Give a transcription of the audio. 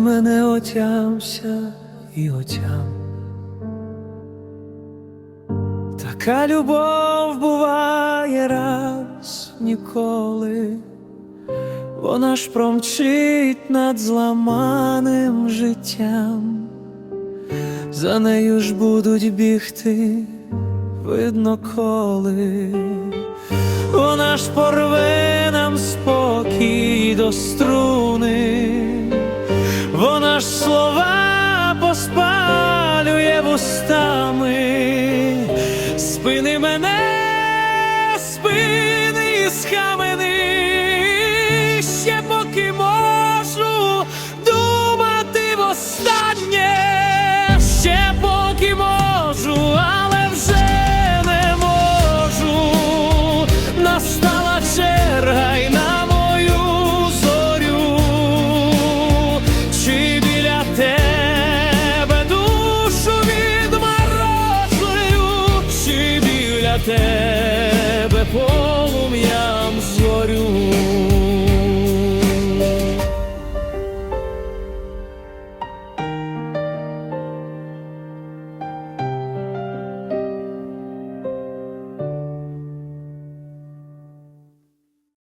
мене отямся і отям. Така любов буває раз ніколи, вона ж промчить над зламаним життям, за нею ж будуть бігти, видно коли, вона ж порве нам спокій до струни, ж слова поспалює вустами, спини мене, спини схамени, тебе.